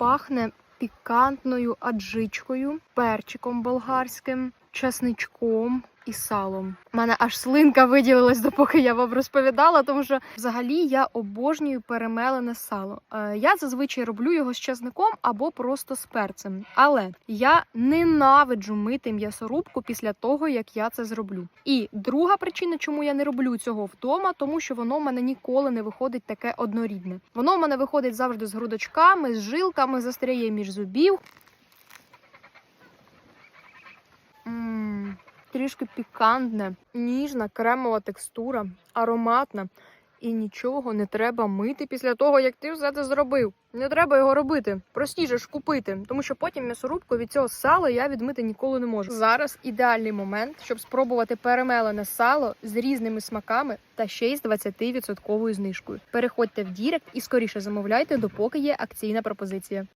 пахне пікантною аджичкою, перчиком болгарським, часничком і салом. У мене аж слинка виділилась, допоки я вам розповідала, тому що взагалі я обожнюю перемелене сало. Е, Я зазвичай роблю його з часником або просто з перцем. Але я ненавиджу мити м'ясорубку після того, як я це зроблю. І друга причина, чому я не роблю цього вдома, тому що воно в мене ніколи не виходить таке однорідне. Воно в мене виходить завжди з грудочками, з жилками, застряє між зубів. Трішки пікантне, ніжна кремова текстура, ароматна. І нічого не треба мити після того, як ти все це зробив. Не треба його робити. Простіше ж купити, тому що потім м'ясорубку від цього сала я відмити ніколи не можу. Зараз ідеальний момент, щоб спробувати перемелене сало з різними смаками та ще й з 20% знижкою. Переходьте в Дірект і скоріше замовляйте, допоки є акційна пропозиція.